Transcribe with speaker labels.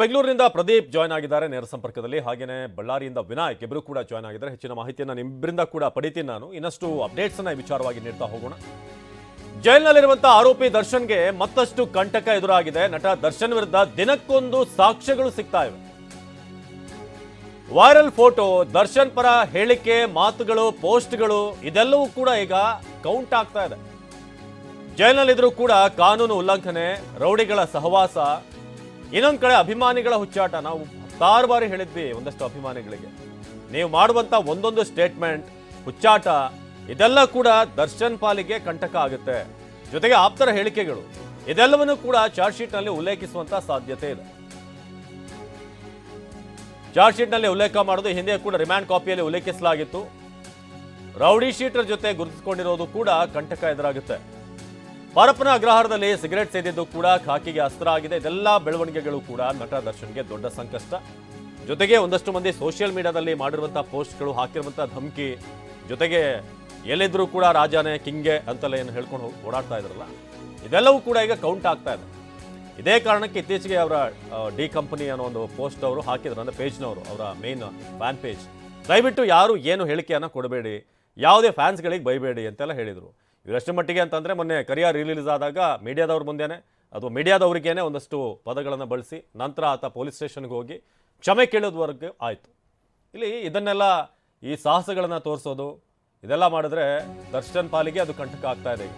Speaker 1: ಬೆಂಗಳೂರಿನಿಂದ ಪ್ರದೀಪ್ ಜಾಯ್ನ್ ಆಗಿದ್ದಾರೆ ನೇರ ಸಂಪರ್ಕದಲ್ಲಿ. ಹಾಗೆಯೇ ಬಳ್ಳಾರಿಯಿಂದ ವಿನಾಯಕ್ ಇಬ್ಬರು ಕೂಡ ಜಾಯ್ನ್ ಆಗಿದ್ದಾರೆ. ಹೆಚ್ಚಿನ ಮಾಹಿತಿಯನ್ನು ನಿಮ್ಮಿಂದ ಕೂಡ ಪಡಿತೀನಿ ನಾನು. ಇನ್ನಷ್ಟು ಅಪ್ಡೇಟ್ಸ್ ಈ ವಿಚಾರವಾಗಿ ನೀಡ್ತಾ ಹೋಗೋಣ. ಜೈಲ್ನಲ್ಲಿರುವಂತಹ ಆರೋಪಿ ದರ್ಶನ್ಗೆ ಮತ್ತಷ್ಟು ಕಂಟಕ ಎದುರಾಗಿದೆ. ನಟ ದರ್ಶನ್ ವಿರುದ್ಧ ದಿನಕ್ಕೊಂದು ಸಾಕ್ಷ್ಯಗಳು ಸಿಗ್ತಾ ಇವೆ. ವೈರಲ್ ಫೋಟೋ ದರ್ಶನ್ ಪರ ಹೇಳಿಕೆ, ಮಾತುಗಳು, ಪೋಸ್ಟ್ಗಳು, ಇದೆಲ್ಲವೂ ಕೂಡ ಈಗ ಕೌಂಟ್ ಆಗ್ತಾ ಇದೆ. ಜೈಲ್ನಲ್ಲಿದ್ರೂ ಕೂಡ ಕಾನೂನು ಉಲ್ಲಂಘನೆ, ರೌಡಿಗಳ ಸಹವಾಸ ಇನ್ನೊಂದ್ ಕಡೆ ಅಭಿಮಾನಿಗಳ ಹುಚ್ಚಾಟ, ನಾವು ಹತ್ತಾರು ಬಾರಿ ಹೇಳಿದ್ವಿ ಒಂದಷ್ಟು ಅಭಿಮಾನಿಗಳಿಗೆ. ನೀವು ಮಾಡುವಂತ ಒಂದೊಂದು ಸ್ಟೇಟ್ಮೆಂಟ್ ಹುಚ್ಚಾಟ, ಇದೆಲ್ಲ ಕೂಡ ದರ್ಶನ್ ಪಾಲಿಗೆ ಕಂಟಕ ಆಗುತ್ತೆ. ಜೊತೆಗೆ ಆಪ್ತರ ಹೇಳಿಕೆಗಳು, ಇದೆಲ್ಲವನ್ನು ಕೂಡ ಚಾರ್ಜ್ ಶೀಟ್ನಲ್ಲಿ ಉಲ್ಲೇಖಿಸುವಂತ ಸಾಧ್ಯತೆ ಇದೆ. ಚಾರ್ಜ್ ಶೀಟ್ನಲ್ಲಿ ಉಲ್ಲೇಖ ಮಾಡೋದು, ಹಿಂದೆ ಕೂಡ ರಿಮ್ಯಾಂಡ್ ಕಾಪಿಯಲ್ಲಿ ಉಲ್ಲೇಖಿಸಲಾಗಿತ್ತು. ರೌಡಿ ಶೀಟರ್ ಜೊತೆ ಗುರುತಿಸಿಕೊಂಡಿರೋದು ಕೂಡ ಕಂಟಕ ಎದುರಾಗುತ್ತೆ. ಪರಪ್ಪನ ಅಗ್ರಹಾರದಲ್ಲಿ ಸಿಗರೆಟ್ ಸೇದಿದ್ದು ಕೂಡ ಖಾಕಿಗೆ ಅಸ್ತ್ರ ಆಗಿದೆ. ಇದೆಲ್ಲ ಬೆಳವಣಿಗೆಗಳು ಕೂಡ ನಟ ದರ್ಶನ್ಗೆ ದೊಡ್ಡ ಸಂಕಷ್ಟ. ಜೊತೆಗೆ ಒಂದಷ್ಟು ಮಂದಿ ಸೋಷಿಯಲ್ ಮೀಡಿಯಾದಲ್ಲಿ ಮಾಡಿರುವಂತಹ ಪೋಸ್ಟ್ಗಳು ಹಾಕಿರುವಂತಹ ಧಮಕಿ, ಜೊತೆಗೆ ಎಲ್ಲಿದ್ರೂ ಕೂಡ ರಾಜಾನೆ ಕಿಂಗೆ ಅಂತೆಲ್ಲ ಏನು ಹೇಳ್ಕೊಂಡು ಓಡಾಡ್ತಾ ಇದ್ರಲ್ಲ. ಇದೆಲ್ಲವೂ ಕೂಡ ಈಗ ಕೌಂಟ್ ಆಗ್ತಾ ಇದೆ. ಇದೇ ಕಾರಣಕ್ಕೆ ಇತ್ತೀಚೆಗೆ ಅವರ ಡಿ ಕಂಪನಿ ಅನ್ನೋ ಒಂದು ಪೋಸ್ಟ್ ಅವರು ಹಾಕಿದ್ರು, ಅಂದರೆ ಪೇಜ್ನವರು, ಅವರ ಮೇನ್ ಫ್ಯಾನ್ ಪೇಜ್. ದಯವಿಟ್ಟು ಯಾರು ಏನು ಹೇಳಿಕೆಯನ್ನು ಕೊಡಬೇಡಿ. ಯಾವುದೇ ಫ್ಯಾನ್ಸ್ಗಳಿಗೆ ಬೈಬೇಡಿ ಅಂತೆಲ್ಲ ಹೇಳಿದರು. ಇವರಷ್ಟರ ಮಟ್ಟಿಗೆ ಅಂತಂದರೆ ಮೊನ್ನೆ ಕರಿಯರ್ ರಿಲೀಸ್ ಆದಾಗ ಮೀಡಿಯಾದವ್ರ ಮುಂದೆನೆ ಅಥವಾ ಮೀಡಿಯಾದವ್ರಿಗೇನೆ ಒಂದಷ್ಟು ಪದಗಳನ್ನು ಬಳಸಿ ನಂತರ ಆತ ಪೊಲೀಸ್ ಸ್ಟೇಷನ್ಗೆ ಹೋಗಿ ಕ್ಷಮೆ ಕೇಳೋದ್ವರೆಗೂ ಆಯಿತು. ಇಲ್ಲಿ ಇದನ್ನೆಲ್ಲ ಈ ಸಾಹಸಗಳನ್ನು ತೋರಿಸೋದು, ಇದೆಲ್ಲ ಮಾಡಿದ್ರೆ ದರ್ಶನ್ ಪಾಲಿಗೆ ಅದು ಕಂಟಕ ಆಗ್ತಾ ಇದೆ.